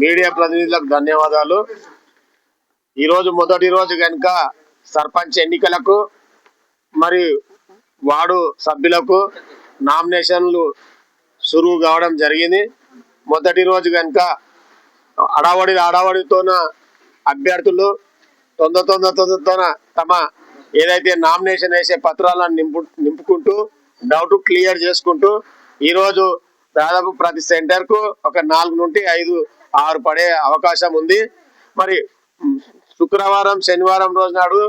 Media ప్రతినిధులకు ధన్యవాదాలు. ఈరోజు మొదటి రోజు కనుక సర్పంచ్ ఎన్నికలకు మరి వార్డు సభ్యులకు నామినేషన్లు సురువు కావడం జరిగింది. మొదటి రోజు కనుక అడావడి అడావడితోన అభ్యర్థులు తొందర తొందర తొందరతోన తమ ఏదైతే నామినేషన్ వేసే పత్రాలను నింపు నింపుకుంటూ డౌట్ క్లియర్ చేసుకుంటూ ఈరోజు దాదాపు ప్రతి సెంటర్కు ఒక నాలుగు నుండి ఐదు ఆరు పడే అవకాశం ఉంది. మరి శుక్రవారం శనివారం రోజు నాడు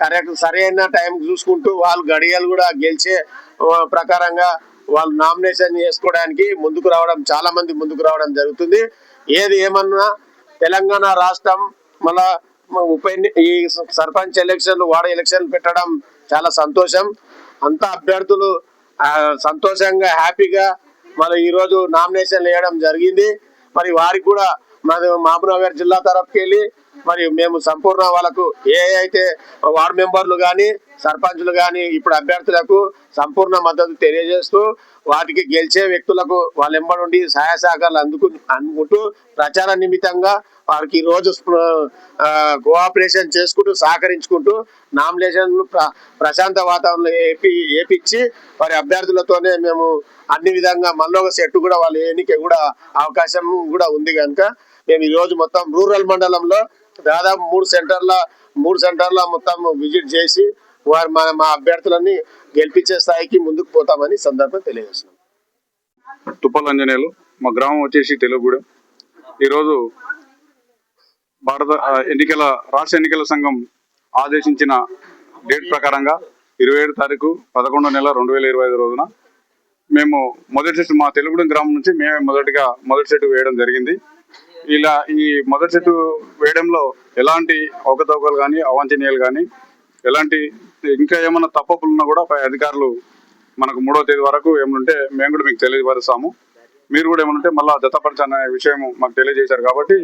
కరెక్ట్ సరైన టైం చూసుకుంటూ వాళ్ళు గడియలు కూడా గెలిచే ప్రకారంగా వాళ్ళు నామినేషన్ చేసుకోవడానికి ముందుకు రావడం చాలా మంది ముందుకు రావడం జరుగుతుంది. ఏది ఏమన్నా తెలంగాణ రాష్ట్రం మళ్ళా ఉప ఈ సర్పంచ్ ఎలక్షన్లు వార్డు ఎలక్షన్లు పెట్టడం చాలా సంతోషం. అంతా అభ్యర్థులు సంతోషంగా హ్యాపీగా మళ్ళీ ఈరోజు నామినేషన్లు నామినేషన్ వేయడం జరిగింది. మరి వారికి కూడా మాది మహబూబ్నగర్ జిల్లా తరఫుకి వెళ్ళి మరి మేము సంపూర్ణ వాళ్ళకు ఏ అయితే వార్డు మెంబర్లు కానీ సర్పంచ్లు కానీ ఇప్పుడు అభ్యర్థులకు సంపూర్ణ మద్దతు తెలియజేస్తూ వాటికి గెలిచే వ్యక్తులకు వాళ్ళ ఎంబడి సహాయ సహకారాలు అందుకు అందుకుంటూ ప్రచార నిమిత్తంగా వారికి రోజు కోఆపరేషన్ చేసుకుంటూ సహకరించుకుంటూ నామినేషన్లు ప్ర- ప్రశాంత వాతావరణంలో ఏపి ఏపిచ్చి వారి అభ్యర్థులతోనే మేము అన్ని విధంగా మళ్ళీ ఒక సెట్ కూడా వాళ్ళు ఎన్నిక కూడా అవకాశం కూడా ఉంది కనుక మేము ఈ రోజు మొత్తం రూరల్ మండలంలో దాదాపు మూడు సెంటర్ల మూడు సెంటర్ల మొత్తం విజిట్ చేసి వారు మా మా అభ్యర్థులని గెలిపించే స్థాయికి ముందుకు పోతామని సందర్భం తెలియజేస్తున్నాం. తుప్పల అంజనేయులు మా గ్రామం వచ్చేసి తెలుగుగూడెం. ఈరోజు భారత ఎన్నికల రాష్ట్ర ఎన్నికల సంఘం ఆదేశించిన డేట్ ప్రకారంగా ఇరవై ఏడు తారీఖు పదకొండో నెల రెండు వేల ఇరవై ఐదు రోజున మేము మొదటి సెట్ మా తెలుగుగూడెం గ్రామం నుంచి మేమే మొదటిగా మొదటి సెట్ వేయడం జరిగింది. ఇలా ఈ మొదటి సెట్ వేయడంలో ఎలాంటి అవకతవకలు కానీ అవాంఛనీయాలు కానీ ఎలాంటి ఇంకా ఏమైనా తప్పపులు ఉన్నా కూడా పై అధికారులు మనకు మూడో తేదీ వరకు ఏమంటే మేము కూడా మీకు తెలియపరుస్తాము. మీరు కూడా ఏమంటే మళ్ళా జతపరచనే విషయం మాకు తెలియజేశారు కాబట్టి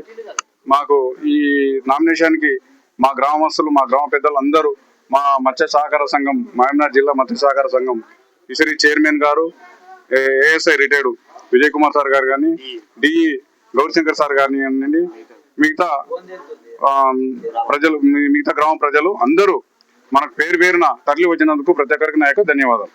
మాకు ఈ నామినేషన్కి మా గ్రామస్తులు మా గ్రామ పెద్దలు అందరూ మా మత్స్య సహకార సంఘం మహమ్నాథ్ జిల్లా మత్స్య సహకార సంఘం ఇసరి చైర్మన్ గారు ASI retired Vijay Kumar sir గారు కానీ డిఈ గౌరీశంకర్ సార్ గారిని కానివ్వండి, మిగతా ఆ, ప్రజలు మిగతా గ్రామ ప్రజలు అందరూ మనకు పేరు పేరున తరలి వచ్చినందుకు ప్రతి ఒక్కరికి నాయకు ధన్యవాదాలు.